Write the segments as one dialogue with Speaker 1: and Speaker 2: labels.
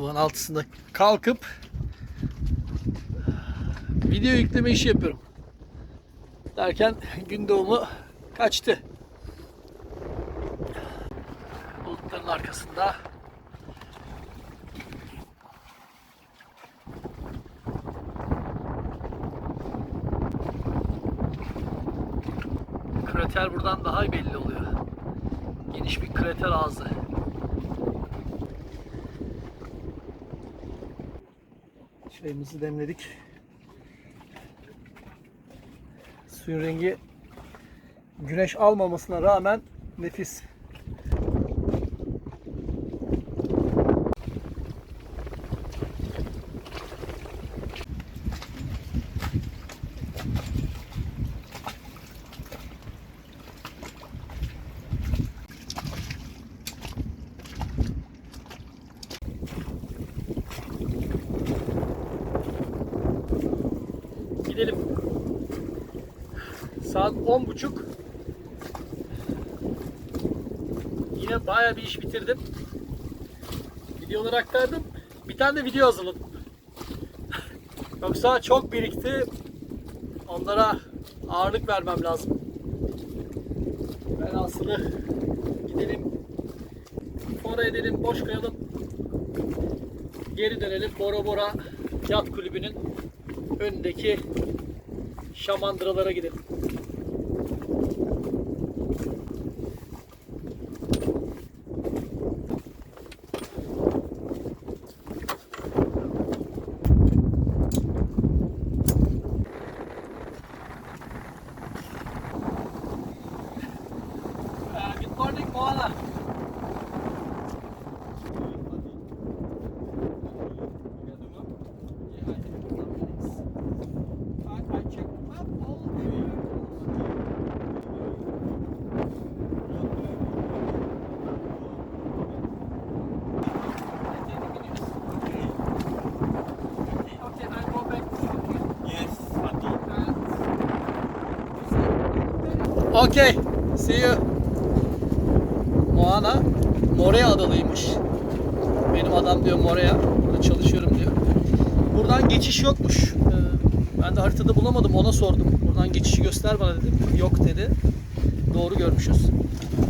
Speaker 1: Sabahın altısında kalkıp video yükleme işi yapıyorum. Derken gün doğumu kaçtı. Bulutların arkasında krater buradan daha belli oluyor. Geniş bir krater ağzı. Çayımızı demledik. Suyun rengi güneş almamasına rağmen nefis. Bitirdim. Videoları aktardım. Bir tane de video hazırladım. Yoksa çok birikti. Onlara ağırlık vermem lazım. Ben aslında gidelim. Fora edelim, boş koyalım. Geri dönelim. Bora Bora Yat Kulübü'nün önündeki şamandıralara gidelim. You. Moana Morea adalıymış. Benim adam diyor Morea. Burada çalışıyorum diyor. Buradan geçiş yokmuş. Ee, Ben de haritada bulamadım. Ona sordum. Buradan geçişi göster bana dedim. Yok dedi. Doğru görmüşüz.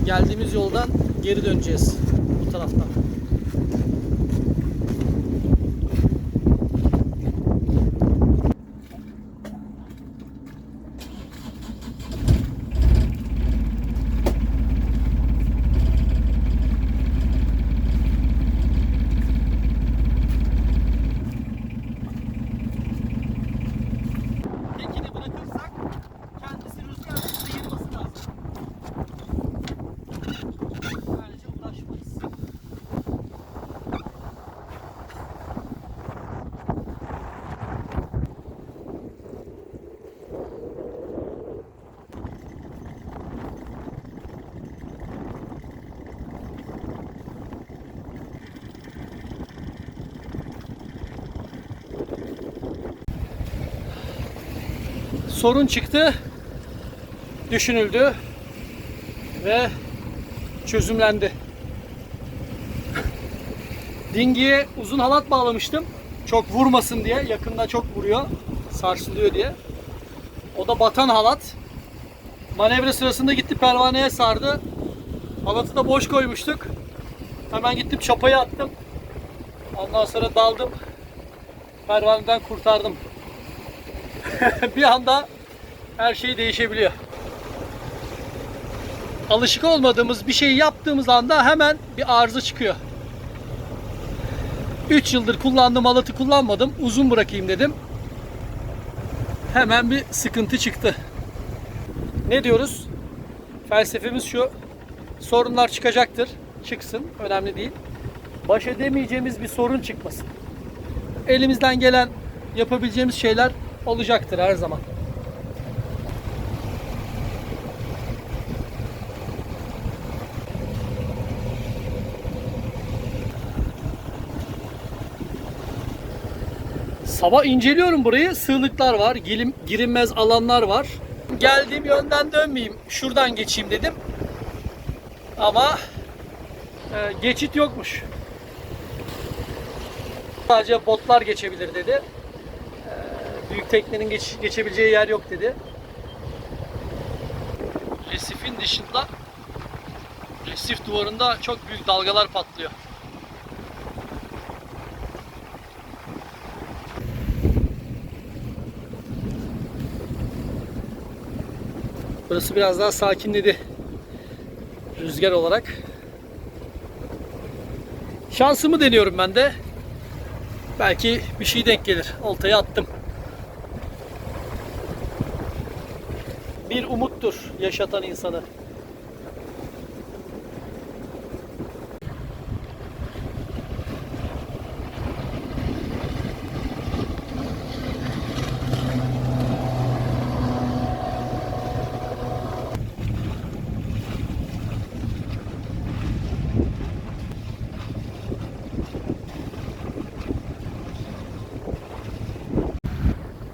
Speaker 1: Geldiğimiz yoldan geri döneceğiz. Bu taraftan. Sorun çıktı. Düşünüldü ve çözümlendi. Dingiye uzun halat bağlamıştım. Çok vurmasın diye. Yakında çok vuruyor. Sarsılıyor diye. O da batan halat. Manevra sırasında gitti pervaneye sardı. Halatı da boş koymuştuk. Hemen gittim çapayı attım. Ondan sonra daldım. Pervaneden kurtardım. bir anda her şey değişebiliyor. Alışık olmadığımız bir şeyi yaptığımız anda hemen bir arıza çıkıyor. 3 yıldır kullandığım halatı kullanmadım. Uzun bırakayım dedim. Hemen bir sıkıntı çıktı. Ne diyoruz? Felsefemiz şu. Sorunlar çıkacaktır. Çıksın. Önemli değil. Baş edemeyeceğimiz bir sorun çıkmasın. Elimizden gelen yapabileceğimiz şeyler olacaktır her zaman. Sabah inceliyorum burayı. Sığlıklar var, girim, girilmez alanlar var. Geldiğim yönden dönmeyeyim, şuradan geçeyim dedim. Ama e, geçit yokmuş. Sadece botlar geçebilir dedi. Büyük teknenin geç- geçebileceği yer yok dedi. Resifin dışında resif duvarında çok büyük dalgalar patlıyor. Burası biraz daha sakinledi rüzgar olarak. Şansımı deniyorum ben de. Belki bir şey denk gelir. Oltayı attım. Bir umuttur yaşatan insanı.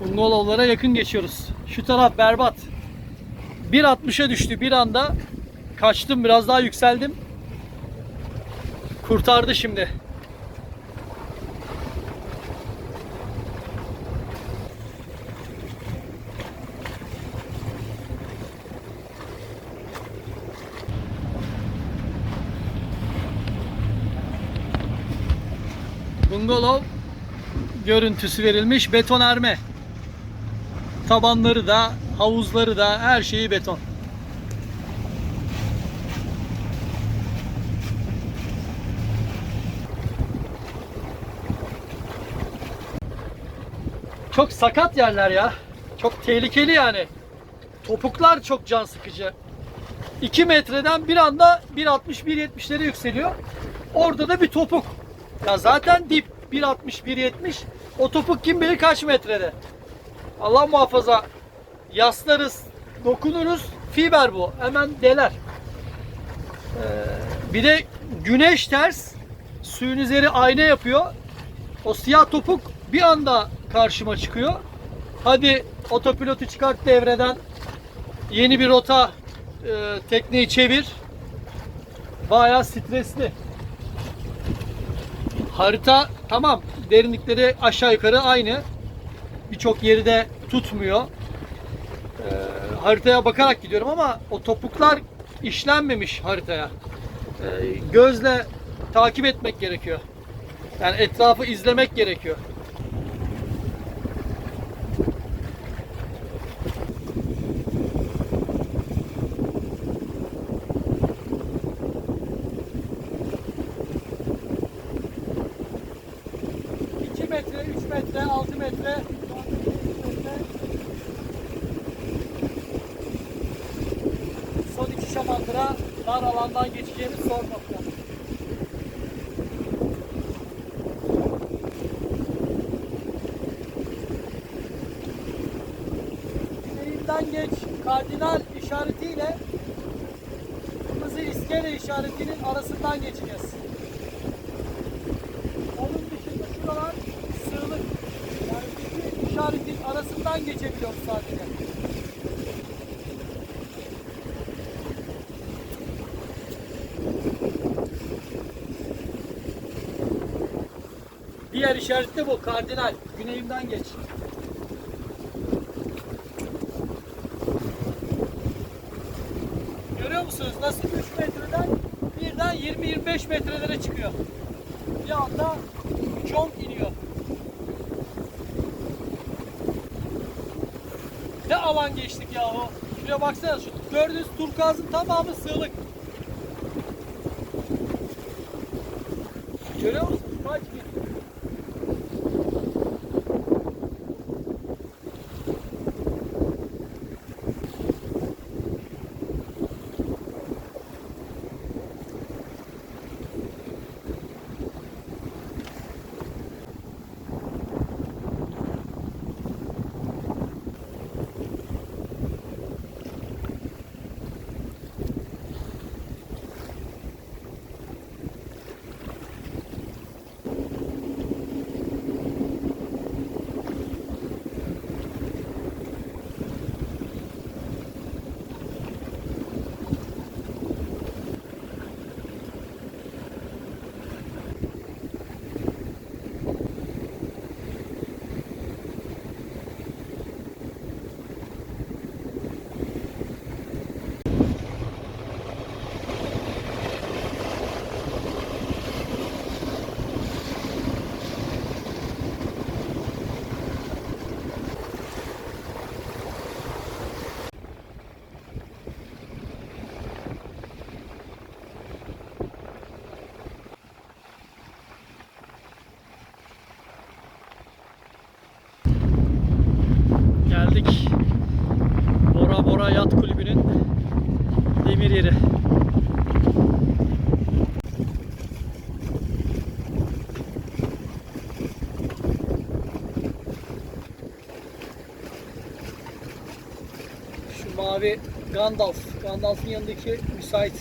Speaker 1: Bungalovlara yakın geçiyoruz. Şu taraf berbat. 1.60'a düştü bir anda. Kaçtım biraz daha yükseldim. Kurtardı şimdi. Bungalov görüntüsü verilmiş betonarme. Tabanları da, havuzları da her şeyi beton. Çok sakat yerler ya. Çok tehlikeli yani. Topuklar çok can sıkıcı. 2 metreden bir anda 1.60-1.70'lere yükseliyor. Orada da bir topuk. Ya zaten dip 1.60-1.70. O topuk kim bilir kaç metrede. Allah muhafaza yaslarız, dokunuruz. Fiber bu. Hemen deler. Ee, bir de güneş ters. Suyun üzeri ayna yapıyor. O siyah topuk bir anda karşıma çıkıyor. Hadi otopilotu çıkart devreden. Yeni bir rota e, tekneyi çevir. Bayağı stresli. Harita tamam. Derinlikleri aşağı yukarı aynı. Birçok yeri de tutmuyor. Ee, haritaya bakarak gidiyorum ama o topuklar işlenmemiş haritaya. Ee, gözle takip etmek gerekiyor. Yani etrafı izlemek gerekiyor. Metre, üç metre, altı metre, üç metre. Şamandıra dar alandan geçeceğimiz son nokta. Eğimden geç kardinal işaretiyle kırmızı iskele işaretinin arasından geçeceğiz. Onun dışında şuralar sığlık. Yani iki işaretin arasından geçebiliyoruz sadece. Diğer işaret de bu. Kardinal. Güneyimden geç. Görüyor musunuz? Nasıl 3 metreden birden 20-25 metrelere çıkıyor. Bir anda çok iniyor. Ne alan geçtik yahu. Şuraya baksana şu gördüğünüz turkuazın tamamı sığlık. Görüyor musun? Mavi Gandalf. Gandalf'ın yanındaki müsait.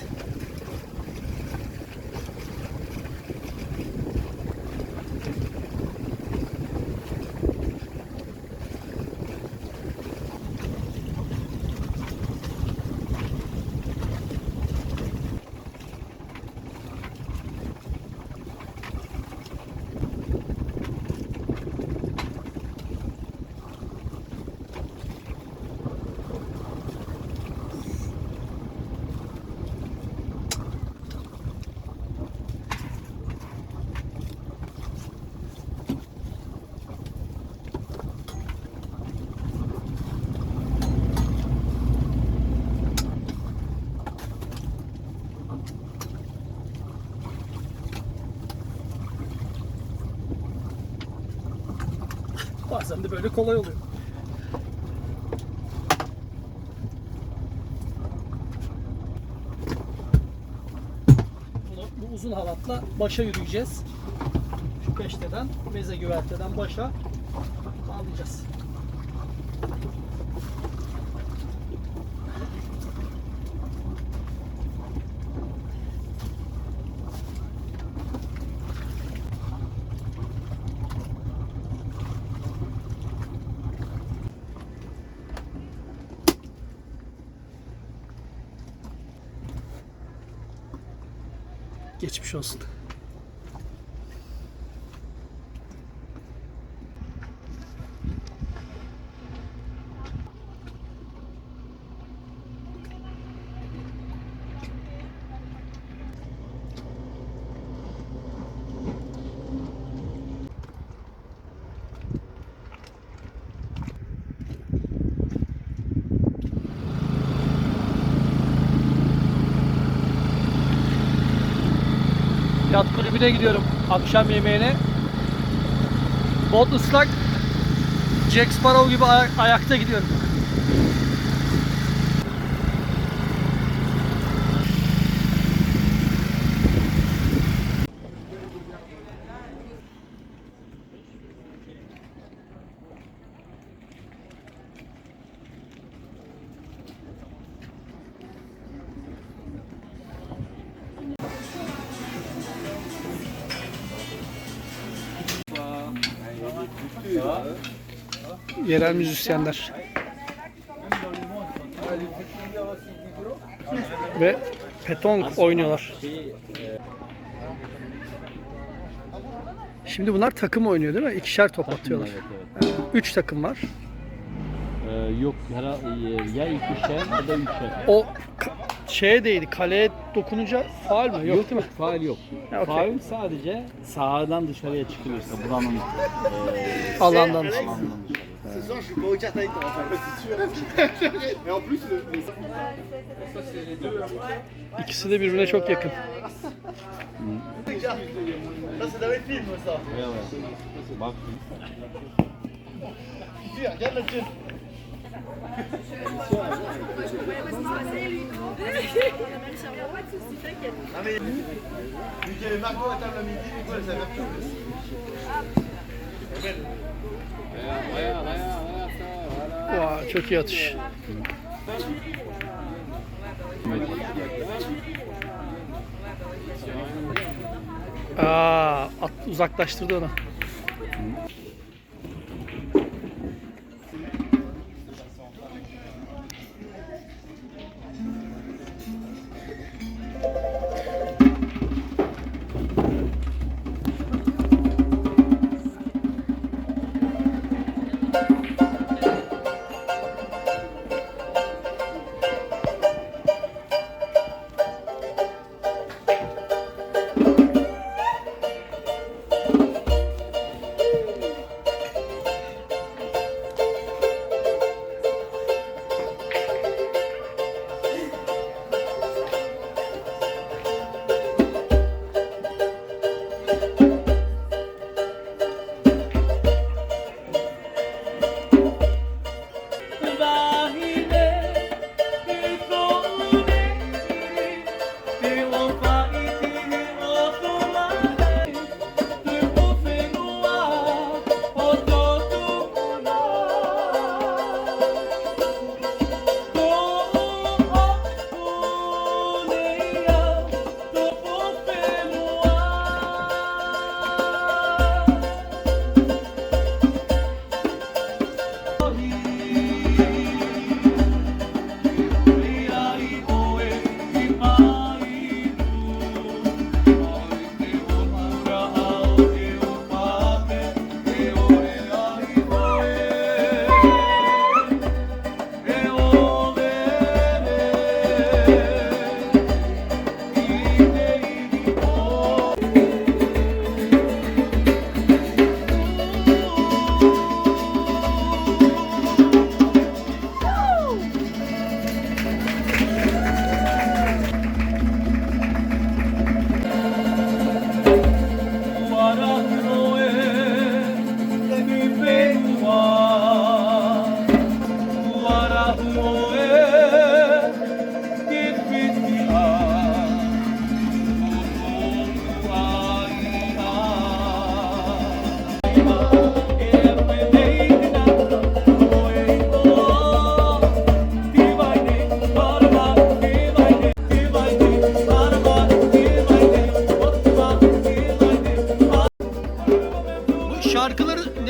Speaker 1: Bazen de böyle kolay oluyor. Bu uzun halatla başa yürüyeceğiz. Şu peşteden, meze güverteden başa bağlayacağız. Kulübüne gidiyorum akşam yemeğine. Bot ıslak. Jack Sparrow gibi ay- ayakta gidiyorum. Yerel müzisyenler. Ve petong oynuyorlar. Şimdi bunlar takım oynuyor değil mi? İkişer top atıyorlar.
Speaker 2: Evet,
Speaker 1: Üç takım var.
Speaker 2: evet. Ee, yok ya ikişer ya da üçer.
Speaker 1: O şeye değdi, kaleye dokununca faal mı? Yok, değil mi?
Speaker 2: Faal yok.
Speaker 1: Ha, okey.
Speaker 2: Faal sadece sahadan dışarıya çıkılırsa buranın e,
Speaker 1: Alandan.
Speaker 2: alandan dışarı.
Speaker 3: Ce soir, je suis pas c'est sûr. Et en plus,
Speaker 1: İkisi de birbirine çok yakın.
Speaker 2: Bak
Speaker 3: Non mais, y avait Margot à table à midi, du coup elle savait pas.
Speaker 1: Vay, çok iyi atış. Aa, at, uzaklaştırdı onu.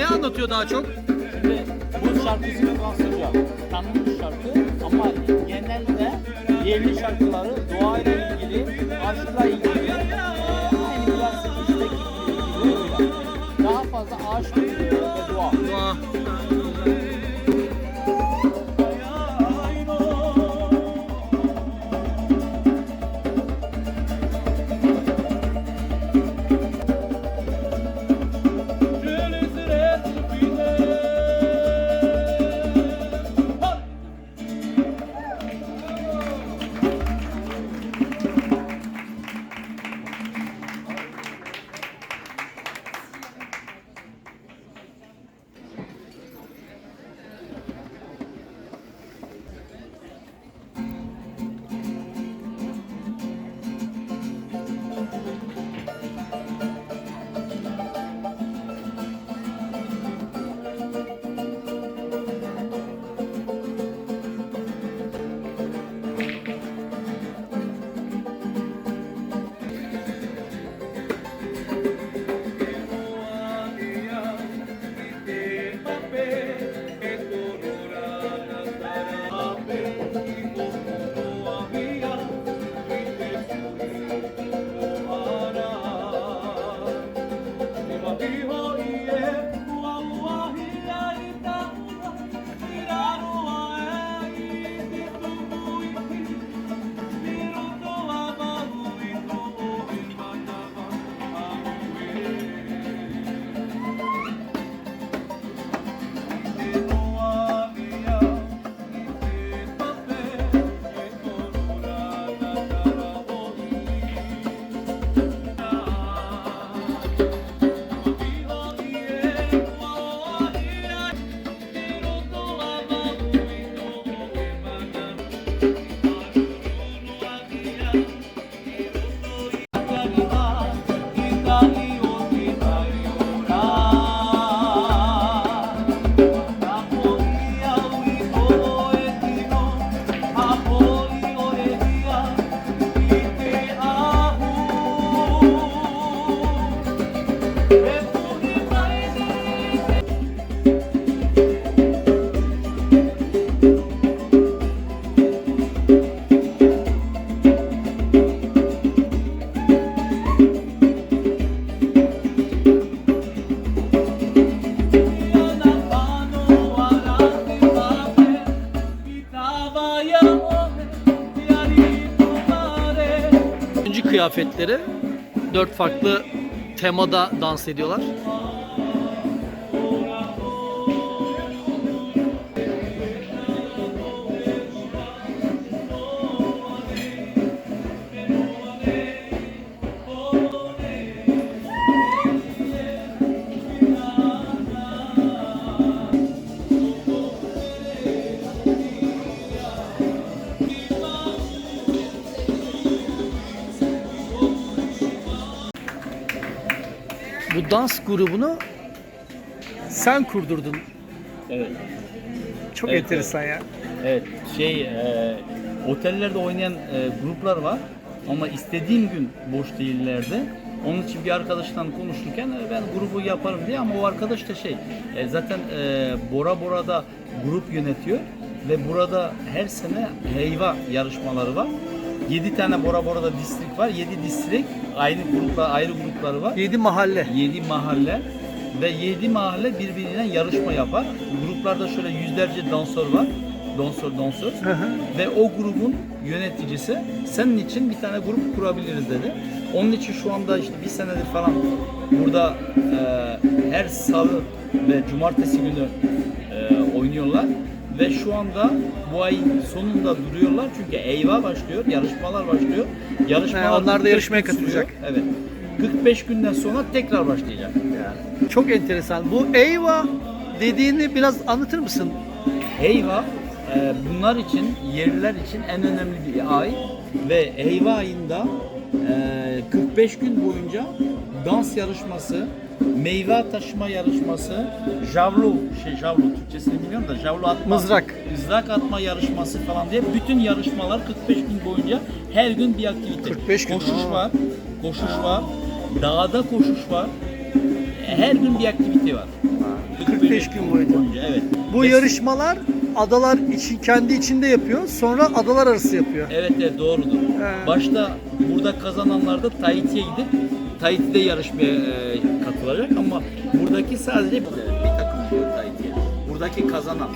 Speaker 2: Anlatıyor daha çok?
Speaker 1: Şimdi bu şarkısı biraz sıcak. Tanınmış şarkı ama genelde yerli şarkıları doğayla ilgili, aşkla ilgili, e, aynı klasik işteki gibi öyle. Daha fazla aşk ve doğa.
Speaker 2: Doğa. Kıyafetleri dört farklı temada dans ediyorlar. Dans grubunu sen kurdurdun.
Speaker 1: Evet.
Speaker 2: Çok
Speaker 1: Evet,
Speaker 2: enteresan ya.
Speaker 1: Evet, şey e, otellerde oynayan e, gruplar var ama istediğim gün boş değillerdi. Onun için bir arkadaştan konuşurken e, ben grubu yaparım diye ama o arkadaş da şey e, zaten e, Bora Bora'da grup yönetiyor ve burada her sene heyva yarışmaları var. 7 tane Bora Bora'da distrik var. 7 distrik aynı gruplar ayrı grupları var.
Speaker 2: Yedi mahalle.
Speaker 1: 7 mahalle ve 7 mahalle birbiriyle yarışma yapar. Gruplarda şöyle yüzlerce dansör var. Dansör dansör. ve o grubun yöneticisi senin için bir tane grup kurabiliriz dedi. Onun için şu anda işte bir senedir falan burada e, her salı ve cumartesi günü e, oynuyorlar. Ve şu anda bu ayın sonunda duruyorlar çünkü Eyva başlıyor, yarışmalar başlıyor. Yarışmalar
Speaker 2: He, onlar da
Speaker 1: 45
Speaker 2: yarışmaya
Speaker 1: gün sürüyor.
Speaker 2: katılacak.
Speaker 1: Evet. 45 günden sonra tekrar başlayacak. Yani.
Speaker 2: Çok enteresan. Bu Eyva dediğini biraz anlatır mısın?
Speaker 1: Eyva e, bunlar için, yerliler için en önemli bir ay ve Eyva ayında e, 45 gün boyunca dans yarışması, meyve taşıma yarışması, javlu, şey javlu Türkçesini bilmiyorum da javlu atma,
Speaker 2: Mızrak.
Speaker 1: mızrak atma yarışması falan diye bütün yarışmalar 45 gün boyunca her gün bir aktivite.
Speaker 2: 45 gün,
Speaker 1: Koşuş
Speaker 2: aa.
Speaker 1: var, koşuş var, dağda koşuş var,
Speaker 2: Her gün bir aktivite var.
Speaker 1: 45 gün boyunca.
Speaker 2: Evet.
Speaker 1: Bu
Speaker 2: Ve-
Speaker 1: yarışmalar adalar için kendi içinde yapıyor. Sonra adalar arası yapıyor.
Speaker 2: Evet evet doğrudur.
Speaker 1: He.
Speaker 2: Başta burada kazananlar da Tahiti'ye gidip Tahiti'de yarışmaya e, katılacak ama buradaki sadece bir takım gidiyor Tahiti'ye. Buradaki kazanan.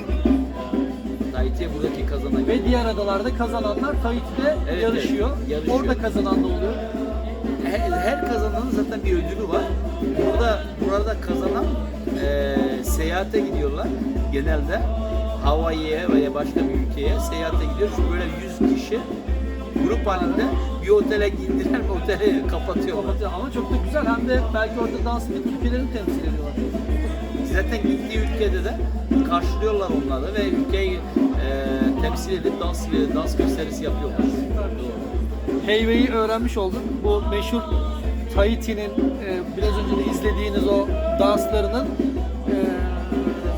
Speaker 2: Tahiti'ye buradaki kazanan.
Speaker 1: Ve diğer adalarda kazananlar Tahiti'de
Speaker 2: Evet,
Speaker 1: yarışıyor.
Speaker 2: evet, yarışıyor.
Speaker 1: Orada kazanan da oluyor.
Speaker 2: her, her kazananın zaten bir ödülü var. Burada burada kazanan e, seyahate gidiyorlar genelde. Hawaii'ye veya başka bir ülkeye seyahate gidiyor. Çünkü böyle 100 kişi grup halinde bir otele indiler, oteli kapatıyorlar.
Speaker 1: Kapatıyor. Ama çok da güzel. Hem de belki orada dans edip ülkelerini temsil ediyorlar.
Speaker 2: Zaten gittiği ülkede de karşılıyorlar onları ve ülkeyi e, temsil edip dans dans gösterisi yapıyorlar. Doğru.
Speaker 1: Heyve'yi öğrenmiş olduk. Bu meşhur Tahiti'nin e, biraz önce de izlediğiniz o danslarının e,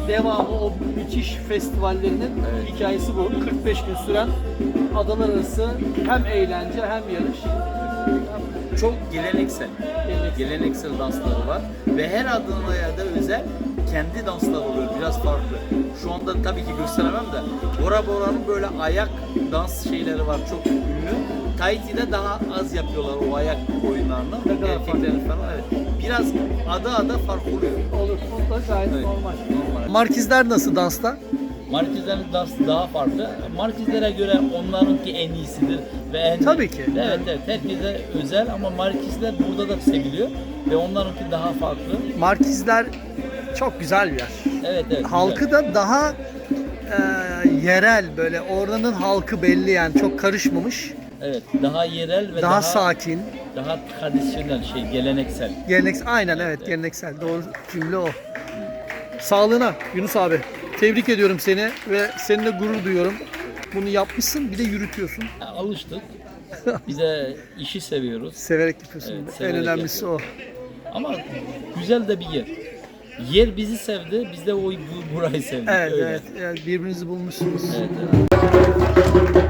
Speaker 1: devamı, o müthiş festivallerinin
Speaker 2: Evet.
Speaker 1: hikayesi bu. 45 gün süren adalar arası hem eğlence hem yarış.
Speaker 2: çok geleneksel.
Speaker 1: Geleneksel.
Speaker 2: Geleneksel dansları var ve her adına da özel kendi dansları oluyor biraz farklı. Şu anda tabii ki gösteremem de Bora Bora'nın böyle ayak dans şeyleri var çok ünlü. Tahiti'de daha az yapıyorlar o ayak oyunlarını.
Speaker 1: Ne kadar
Speaker 2: Erkeklerin falan evet. Biraz ada ada fark oluyor.
Speaker 1: Olur. O da gayet
Speaker 2: Evet,
Speaker 1: normal.
Speaker 2: normal.
Speaker 1: Markizler nasıl dansta?
Speaker 2: Dansı daha farklı. Markizlere göre onlarınki en iyisidir ve en
Speaker 1: Tabii ki.
Speaker 2: Evet evet herkese özel ama Markizler burada da seviliyor ve onlarınki daha farklı.
Speaker 1: Markizler çok güzel bir yer.
Speaker 2: Evet evet.
Speaker 1: Halkı
Speaker 2: güzel.
Speaker 1: da daha e, yerel böyle oranın halkı belli yani çok karışmamış.
Speaker 2: Evet, daha yerel ve
Speaker 1: Daha,
Speaker 2: daha
Speaker 1: sakin.
Speaker 2: daha tradisyonel şey, geleneksel.
Speaker 1: Geleneksel aynen evet geleneksel doğru cümle o. Sağlığına Yunus abi. Tebrik ediyorum seni ve seninle gurur duyuyorum. Bunu yapmışsın bir de yürütüyorsun.
Speaker 2: Ya, Alıştık. Biz de işi seviyoruz.
Speaker 1: Severek yapıyorsun.
Speaker 2: Evet,
Speaker 1: en
Speaker 2: severek
Speaker 1: önemlisi o.
Speaker 2: Ama güzel de bir yer. Yer bizi sevdi, biz de o bu, burayı sevdik.
Speaker 1: Evet
Speaker 2: öyle.
Speaker 1: evet yani birbirinizi bulmuşsunuz.
Speaker 2: Evet, evet.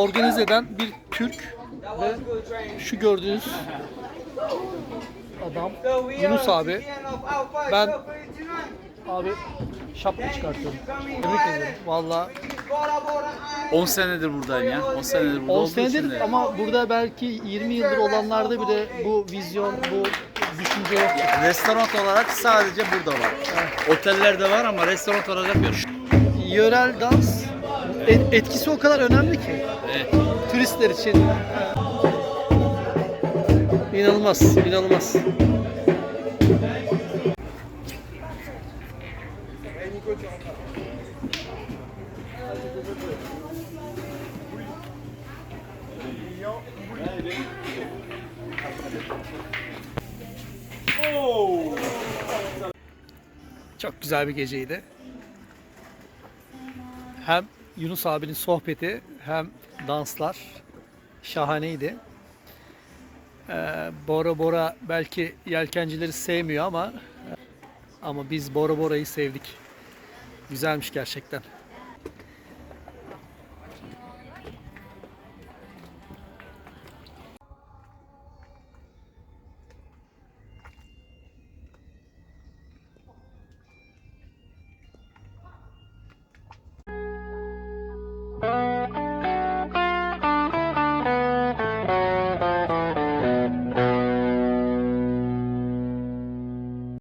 Speaker 1: Organize eden bir Türk ve şu gördüğünüz adam Yunus abi. Ben abi şapka çıkartıyorum. Tebrik ederim. Valla
Speaker 2: 10 senedir buradayım ya. 10 senedir burada
Speaker 1: 10
Speaker 2: olduğum için
Speaker 1: senedir
Speaker 2: de.
Speaker 1: ama burada belki 20 yıldır olanlarda bile bu vizyon, bu düşünce yok.
Speaker 2: Restoran olarak sadece burada var. Otellerde var ama restoran olarak yok.
Speaker 1: Yörel dans et- etkisi o kadar önemli ki
Speaker 2: Evet.
Speaker 1: turistler için. İnanılmaz, inanılmaz. Çok güzel bir geceydi. Hem Yunus abinin sohbeti hem danslar şahaneydi. Ee, Bora Bora belki yelkencileri sevmiyor ama ama biz Bora Bora'yı sevdik. Güzelmiş gerçekten.